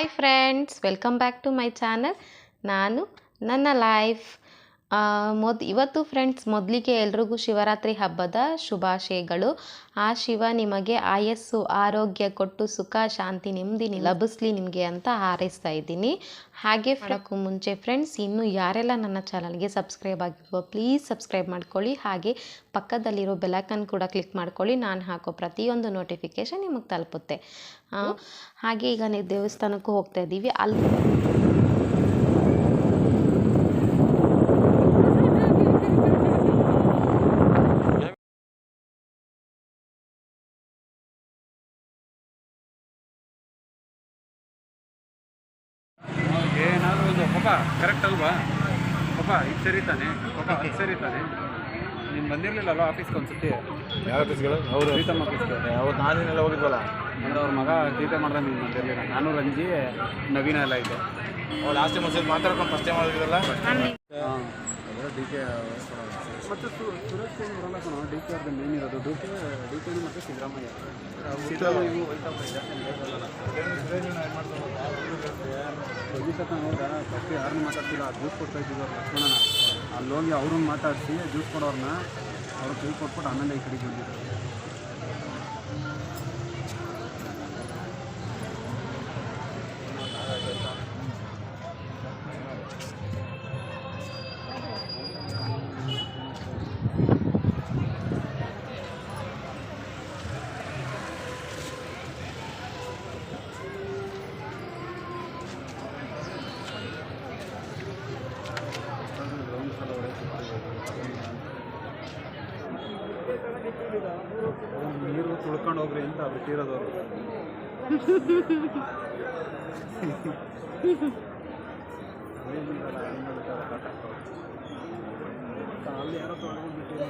Hi friends welcome back to my channel ನಾನು ನನ್ನ life ಮೊದ್ ಇವತ್ತು ಫ್ರೆಂಡ್ಸ್ ಮೊದಲಿಗೆ ಎಲ್ರಿಗೂ ಶಿವರಾತ್ರಿ ಹಬ್ಬದ ಶುಭಾಶಯಗಳು. ಆ ಶಿವ ನಿಮಗೆ ಆಯಸ್ಸು ಆರೋಗ್ಯ ಕೊಟ್ಟು ಸುಖ ಶಾಂತಿ ನೆಮ್ಮದಿ ಲಭಿಸ್ಲಿ ನಿಮಗೆ ಅಂತ ಹಾರೈಸ್ತಾ ಇದ್ದೀನಿ. ಹಾಗೆ ಮಾಡೋಕ್ಕೂ ಮುಂಚೆ ಫ್ರೆಂಡ್ಸ್ ಇನ್ನೂ ಯಾರೆಲ್ಲ ನನ್ನ ಚಾನಲ್ಗೆ ಸಬ್ಸ್ಕ್ರೈಬ್ ಆಗಿಲ್ವೋ ಪ್ಲೀಸ್ ಸಬ್ಸ್ಕ್ರೈಬ್ ಮಾಡ್ಕೊಳ್ಳಿ. ಹಾಗೆ ಪಕ್ಕದಲ್ಲಿರೋ ಬೆಲೈಕನ್ ಕೂಡ ಕ್ಲಿಕ್ ಮಾಡ್ಕೊಳ್ಳಿ. ನಾನು ಹಾಕೋ ಪ್ರತಿಯೊಂದು ನೋಟಿಫಿಕೇಶನ್ ನಿಮಗೆ ತಲುಪುತ್ತೆ. ಹಾಗೆ ಈಗ ನೀವು ದೇವಸ್ಥಾನಕ್ಕೂ ಹೋಗ್ತಾ ಇದ್ದೀವಿ. ಅಲ್ಲಿ ಒಂದು ಪಾಪ ಕರೆಕ್ಟ್ ಅಲ್ವಾ? ಪಾಪ ಇದು ಸರಿ ತಾನೆ? ಪಾಪ ಅದು ಸರಿ ತಾನೆ? ನೀನು ಬಂದಿರಲಿಲ್ಲಲ್ವ ಆಫೀಸ್ಗೆ ಒಂದ್ಸತಿ? ಯಾವ ಆಫೀಸ್ಗಳು ಅವರು. ಪ್ರೀತಮ್ ಆಫೀಸ್ಗೆ ಅವತ್ತು ನಾನೇನೆಲ್ಲ ಹೋಗಿದ್ವಲ್ಲ? ಅಂದ್ರೆ ಅವ್ರ ಮಗ ಸೀತೆ ಮಾಡ್ದೆ ನೀನು ಬಂದಿರಲಿಲ್ಲ. ನಾನು ರಂಜಿ ನವೀನ ಎಲ್ಲ ಇದೆ ಅವ್ರು ಲಾಸ್ಟ್ ಟೈಮ್ ಒಂದ್ಸತಿ ಮಾತಾಡ್ಕೊಂಡು ಫಸ್ಟ್ ಟೈಮ್ ಹೋಗಿದ್ರಲ್ಲ? ಡಿ ಕೆ ಮತ್ತು ಸುರೇಶ್ ಕುಮಾರ್ ಬರಲ್ಲ ಕಣೋ ಡಿ ಕೆ ಅವ್ರದ್ದು ಮೇನ್ ಇರೋದು. ಡಿ ಕೆ ಡಿ ಕೆ ಮತ್ತು ಸಿದ್ದರಾಮಯ್ಯ. ಸಿದ್ದರಾಮಯ್ಯ ರಜಿತಕ್ಕ ನೋಡ್ದ ಫಸ್ಟ್ ಯಾರನ್ನೂ ಮಾತಾಡ್ತಿಲ್ಲ ಜ್ಯೂಸ್ ಕೊಡ್ತಾ ಇದ್ದಿದ್ದು ಅವ್ರು ಲಕ್ಷ್ಮಣನ. ಅಲ್ಲಿ ಹೋಗಿ ಅವ್ರನ್ನ ಮಾತಾಡಿಸಿ ಜ್ಯೂಸ್ ಕೊಡೋರನ್ನ ಅವ್ರು ಕೈ ಕೊಟ್ಬಿಟ್ಟು ಆಮೇಲೆ ಈ ಕಡೆಗೆ ಬಂದಿದ್ರು ನೀರು ತುಳ್ಕೊಂಡು ಹೋಗ್ರಿ ಅಂತ ಬಿಟ್ಟಿರೋದು ಅವರು ಅಲ್ಲಿ ಯಾರೋ ತೊಗೊಂಡು ಬಿಟ್ಟಿರೋ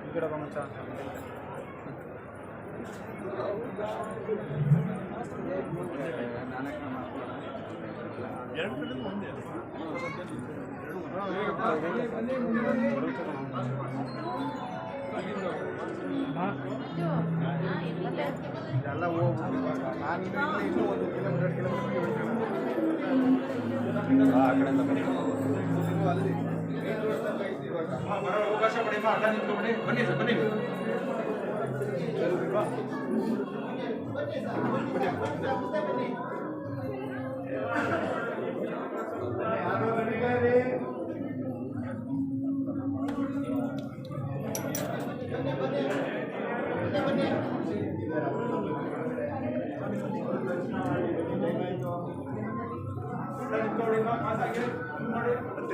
ಈ ಕಡೆ ಬಾ ಮಚ್ಚ. ನಾನೇ ಎಲ್ಲ ಹೋಗ್ಬಿಟ್ಟು ನಾನು ಇನ್ನೂ ಒಂದು ಕಿಲೋಮೀಟರ್ ಕಿಲೋಮೀಟರ್ ಆ ಕಡೆಯಿಂದ ಬನ್ನಿ ಅಲ್ಲಿ ಅವಕಾಶ ಪಡಿ ಅಡ್ಡ ನಿಂತ್ಕೊಬಿಡಿ ಬನ್ನಿ ಸರ್. ಬನ್ನಿ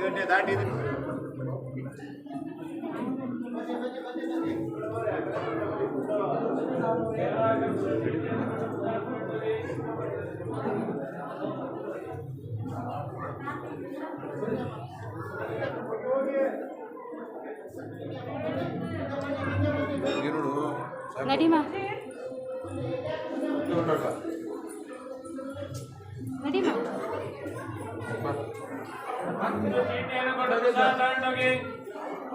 ಹತ್ತು ಗಂಟೆ ದಾಟಿದ್ರು ನೋಡು ನಡಿಮಾ ನಡಿಮಾ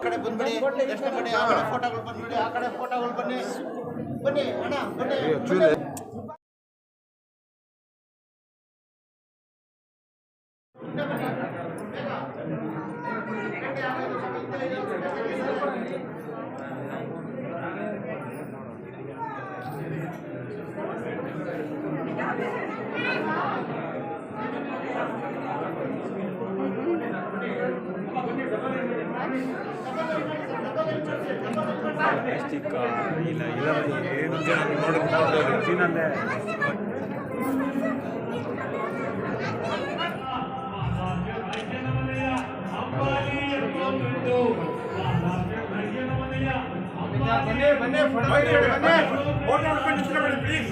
ಕಡೆ ಬಂದ್ಬಿಡಿ ದರ್ಶನ ಮಾಡಿ ಆ ಕಡೆ ಫೋಟೋಗಳು ಬಂದ್ಬಿಡಿ ಆ ಕಡೆ ಫೋಟೋಗಳು ಬನ್ನಿ ಬನ್ನಿ ಅಣ್ಣ ಬನ್ನಿ ಪ್ಲಾಸ್ಟಿಕ್ ಇಲ್ಲ ಇಲ್ಲ ಏನು ನೋಡಿ ಚೀನಲ್ಲೇ ಬನ್ನಿ ಬನ್ನಿ ಫೋಟೋ ಹೊಡ್ಕೊಂಡು ನಿಂತ್ಕೊಬೇಡಿ ಪ್ಲೀಸ್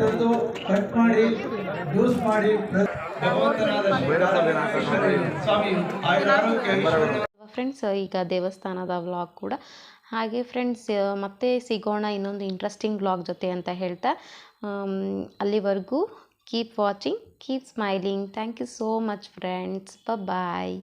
ತಂದು ಕಟ್ ಮಾಡಿ ಯೂಸ್ ಮಾಡಿ ಫ್ರೆಂಡ್ಸ್ ಈಗ ದೇವಸ್ಥಾನದ ವ್ಲಾಗ್ ಕೂಡ. ಹಾಗೆ ಫ್ರೆಂಡ್ಸ್ ಮತ್ತೆ ಸಿಗೋಣ ಇನ್ನೊಂದು ಇಂಟ್ರೆಸ್ಟಿಂಗ್ ವ್ಲಾಗ್ ಜೊತೆ ಅಂತ ಹೇಳ್ತಾ. ಅಲ್ಲಿವರೆಗೂ keep watching keep smiling thank you so much friends bye